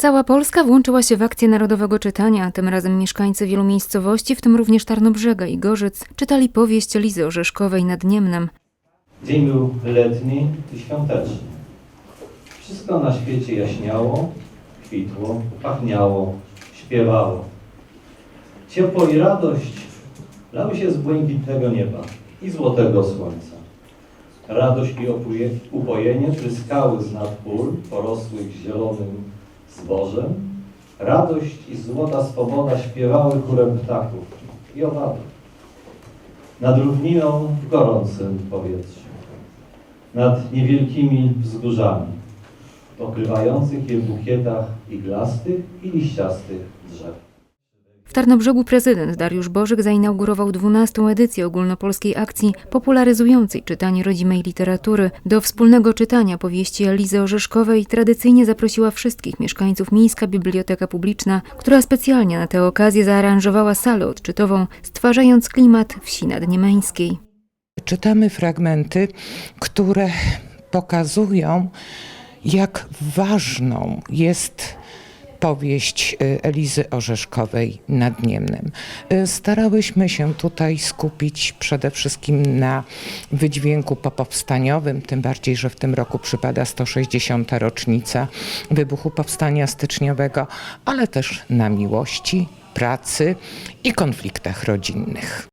Cała Polska włączyła się w akcję Narodowego Czytania. Tym razem mieszkańcy wielu miejscowości, w tym również Tarnobrzega i Gorzyc, czytali powieść Lizy Orzeszkowej nad Niemnem. Dzień był letni i świąteczny. Wszystko na świecie jaśniało, kwitło, pachniało, śpiewało. Ciepło i radość lały się z błękitnego nieba i złotego słońca. Radość i upojenie tryskały z nad pól porosłych zielonym zbożem. Radość i złota swoboda śpiewały chórem ptaków i owadów. Nad równiną w gorącym powietrzu nad niewielkimi wzgórzami, pokrywających je bukietach iglastych i liściastych drzew. W Tarnobrzegu prezydent Dariusz Bożyk zainaugurował 12. edycję ogólnopolskiej akcji popularyzującej czytanie rodzimej literatury. Do wspólnego czytania powieści Elizy Orzeszkowej tradycyjnie zaprosiła wszystkich mieszkańców Miejska Biblioteka Publiczna, która specjalnie na tę okazję zaaranżowała salę odczytową, stwarzając klimat wsi nadniemeńskiej. Czytamy fragmenty, które pokazują, jak ważną jest powieść y, Elizy Orzeszkowej nad Niemnem. Y, Starałyśmy się tutaj skupić przede wszystkim na wydźwięku popowstaniowym, tym bardziej, że w tym roku przypada 160. rocznica wybuchu powstania styczniowego, ale też na miłości, pracy i konfliktach rodzinnych.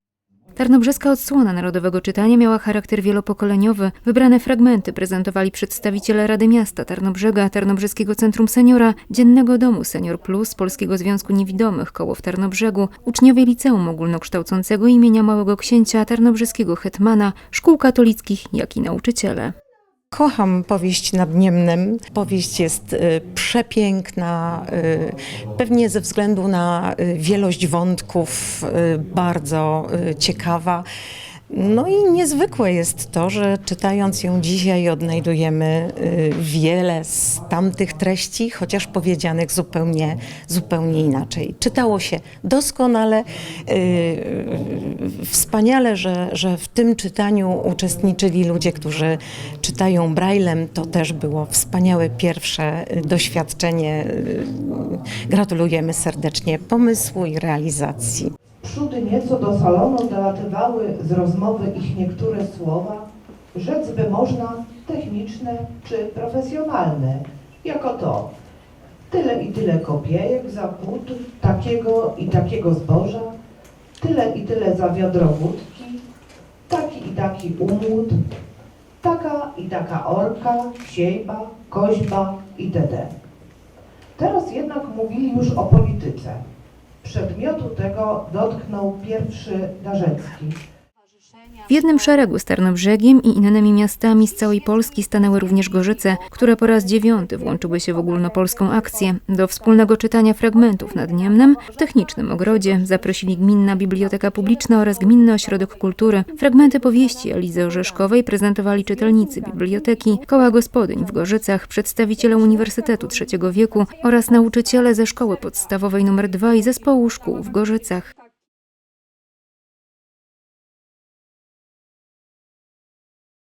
Tarnobrzeska odsłona Narodowego Czytania miała charakter wielopokoleniowy. Wybrane fragmenty prezentowali przedstawiciele Rady Miasta Tarnobrzega, Tarnobrzeskiego Centrum Seniora, Dziennego Domu Senior Plus, Polskiego Związku Niewidomych Koło w Tarnobrzegu, uczniowie Liceum Ogólnokształcącego imienia Małego Księcia, Tarnobrzeskiego Hetmana, szkół katolickich, jak i nauczyciele. Kocham powieść nad Niemnem. Powieść jest y, przepiękna, y, pewnie ze względu na y, wielość wątków, bardzo ciekawa. No i niezwykłe jest to, że czytając ją dzisiaj odnajdujemy y, wiele z tamtych treści, chociaż powiedzianych zupełnie, zupełnie inaczej. Czytało się doskonale. y, Wspaniale, że, że w tym czytaniu uczestniczyli ludzie, którzy czytają braillem. To też było wspaniałe pierwsze y, doświadczenie. Y, Gratulujemy serdecznie pomysłu i realizacji. Przódy nieco do salonu dolatywały z rozmowy ich niektóre słowa, rzec by można techniczne czy profesjonalne, jako to tyle i tyle kopiejek za płód takiego i takiego zboża, tyle i tyle za wiadro wódki, taki i taki umłód, taka i taka orka, siejba, koźba itd. Teraz jednak mówili już o polityce. Przedmiotu tego dotknął pierwszy Darzecki. W jednym szeregu z Tarnobrzegiem i innymi miastami z całej Polski stanęły również Gorzyce, które po raz dziewiąty włączyły się w ogólnopolską akcję. Do wspólnego czytania fragmentów nad Niemnem w technicznym ogrodzie zaprosili Gminna Biblioteka Publiczna oraz Gminny Ośrodek Kultury. Fragmenty powieści Elizy Orzeszkowej prezentowali czytelnicy biblioteki, koła gospodyń w Gorzycach, przedstawiciele Uniwersytetu Trzeciego Wieku oraz nauczyciele ze Szkoły Podstawowej nr 2 i Zespołu Szkół w Gorzycach.